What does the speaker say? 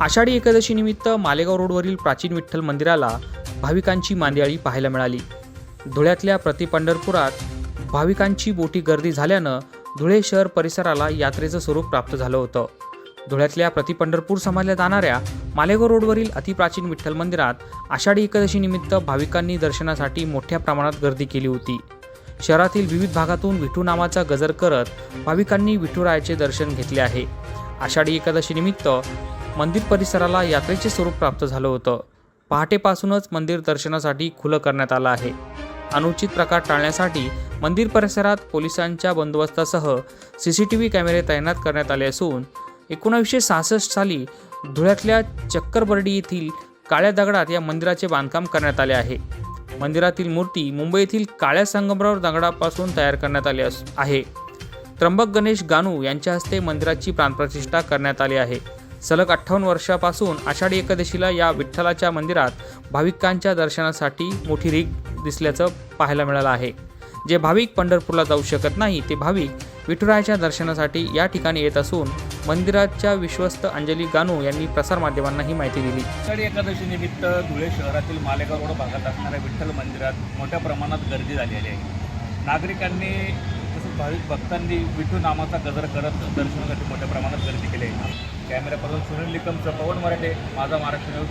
आषाढी एकादशीनिमित्त मालेगाव रोडवरील प्राचीन विठ्ठल मंदिराला भाविकांची मांदियाळी पाहायला मिळाली. धुळ्यातल्या प्रति पंढरपुरात भाविकांची मोठी गर्दी झाल्यानं धुळे शहर परिसराला यात्रेचं स्वरूप प्राप्त झालं होतं. धुळ्यातल्या प्रतिपंढरपूर समजल्या जाणाऱ्या मालेगाव रोडवरील अतिप्राचीन विठ्ठल मंदिरात आषाढी एकादशीनिमित्त भाविकांनी दर्शनासाठी मोठ्या प्रमाणात गर्दी केली होती. शहरातील विविध भागातून विठू नामाचा गजर करत भाविकांनी विठुरायाचे दर्शन घेतले आहे. आषाढी एकादशीनिमित्त मंदिर परिसराला यात्रेचे स्वरूप प्राप्त झालं होतं. पहाटेपासूनच मंदिर दर्शनासाठी खुलं करण्यात आलं आहे. अनुचित प्रकार टाळण्यासाठी मंदिर परिसरात पोलिसांच्या बंदोबस्तासह सी सी टी व्ही कॅमेरे तैनात करण्यात आले असून एकोणावीसशे सहासष्ट साली धुळ्यातल्या चक्करबर्डी येथील काळ्या दगडात या मंदिराचे बांधकाम करण्यात आले आहे. मंदिरातील मूर्ती मुंबई येथील काळ्या संगमरावर दगडापासून तयार करण्यात आली अस- आहे. त्र्यंबक गणेश गानू यांच्या हस्ते मंदिराची प्राणप्रतिष्ठा करण्यात आली आहे. सलग अठ्ठावन्न वर्षापासून आषाढी एकादशीला या विठ्ठलाच्या मंदिरात भाविकांच्या दर्शनासाठी मोठी रीग दिसल्याचं पाहायला मिळालं आहे. जे भाविक पंढरपूरला जाऊ शकत नाही ते भाविक विठुरायाच्या दर्शनासाठी या ठिकाणी येत असून मंदिराच्या विश्वस्त अंजली गानू यांनी प्रसारमाध्यमांना ही माहिती दिली. आषाढी एकादशी निमित्त धुळे शहरातील मालेगाव रोड भागात असणाऱ्या विठ्ठल मंदिरात मोठ्या प्रमाणात गर्दी झालेली आहे. नागरिकांनी भाविक भक्तांनी विठू नामाचा गजर करत दर्शनासाठी मोठ्या प्रमाणात गर्दी केली आहे. कॅमेरा पर्सन सुनील निकमचं पवन मराठे माझा महाराष्ट्र न्यूज